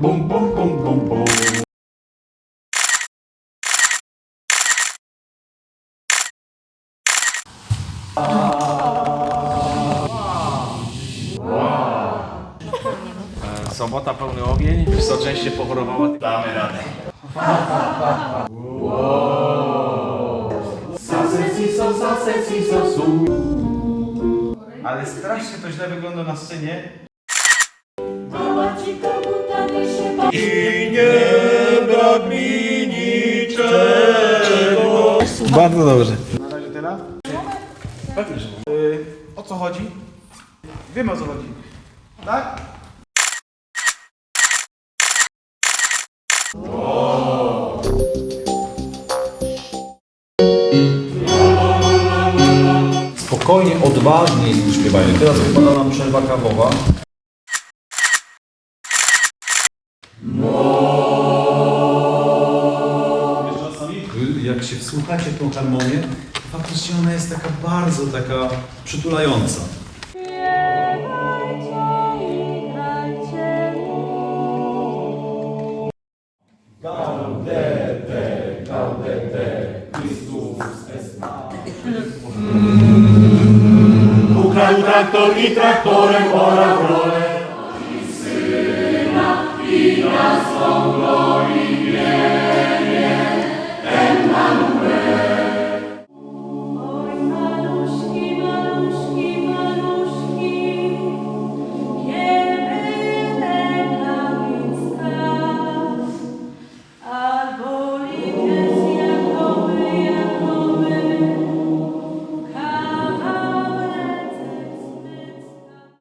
bum, bum, bum, bum, bum. Sobota pełny ogień. Co część się pochorowała. Damy radę. Ale strasznie to źle wygląda na scenie. Bardzo dobrze. Na razie teraz? Pewnie, że y, O co chodzi? Wiemy o co chodzi. Tak? Spokojnie, odważnie śpiewają. Teraz wypada nam przerwa kawowa. się wsłuchacie w tą harmonię, faktycznie ona jest taka bardzo taka przytulająca. Traktor i traktorem ora w rolę. I syna, i.